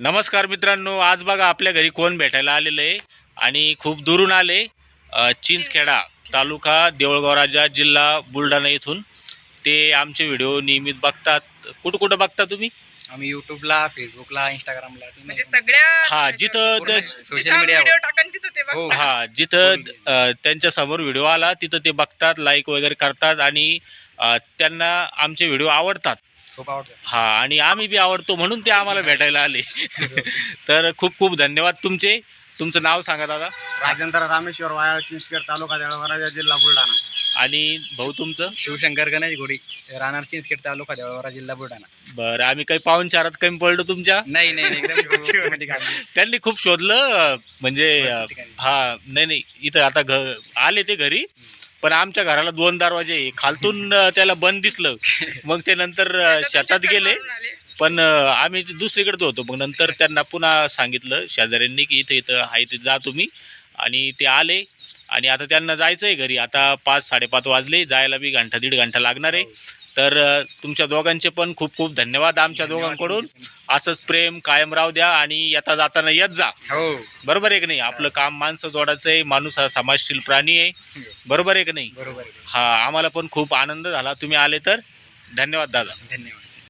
नमस्कार मित्रांनो आज बघा आपल्या घरी कोण भेटायला आलेलं आहे आणि खूप दुरून आले चिंचखेडा तालुका देऊळगाव राजा जिल्हा बुलढाणा येथून ते आमचे व्हिडिओ नियमित बघतात कुठं कुठं बघता तुम्ही आम्ही युट्यूबला फेसबुकला इंस्टाग्रामला ते म्हणजे नाही. सगळ्या हा जिथं पूर्ण त्या- सोशल जिथं मीडियावर. व्हिडिओ टाकन तिथं ते हो, बघतात. हा जिथं अ, त्यांच्यासमोर व्हिडिओ आला तिथं ते बघतात लाईक वगैरे करतात आणि अ, त्यांना आमचे व्हिडिओ आवडतात खूप आवडतं. हा आणि आम्ही बी आवडतो म्हणून ते आम्हाला भेटायला आले. तर खूप खूप धन्यवाद तुमचे. तुमचं नाव सांगा दादा. राजेंद्र रामेश्वर वाया चिंचखेड तालुका देवळा जिल्हा बुलढाणा. आणि भाऊ तुमचं? शिवशंकर गणेश घोडी राहणार चिंचखेड तालुका देवळा जिल्हा बुलढाणा. बरं आम्ही काही पाहून चारात कमी पडलो तुमच्या? नाही नाही नाही, एकदम खूप ठिकाणी. त्यांनी खूप शोधलं म्हणजे अं. हा नाही नाही इथं आता घ आले ते घरी. पण आमच्या घराला दोन दरवाजे. खालतून त्याला बंद दिसलं. मग ते नंतर शेतात गेले. पण आम्ही ते दुसरीकडेच होतो. मग नंतर त्यांना पुन्हा सांगितलं शेजाऱ्यांनी की इथं इथं आहे ते जा तुम्ही. आणि ते आले. आणि आता त्यांना जायचं आहे घरी. आता पाच साडेपाच वाजले. जायला बी घंटा दीड घंटा लागणार आहे. तर तुमच्या दोघांचे पण खूप खूप धन्यवाद आमच्या दोघांकडून. असंच प्रेम कायम राहू द्या आणि येता जाताना येत जा. हो. बरोबर आहे की नाही? आपलं काम माणसं जोडायचं आहे माणूस हा समाजशील प्राणी आहे. बरोबर आहे की नाही? बरोबर. हा आम्हाला पण खूप आनंद झाला. तुम्ही आले तर धन्यवाद दादा. धन्यवाद.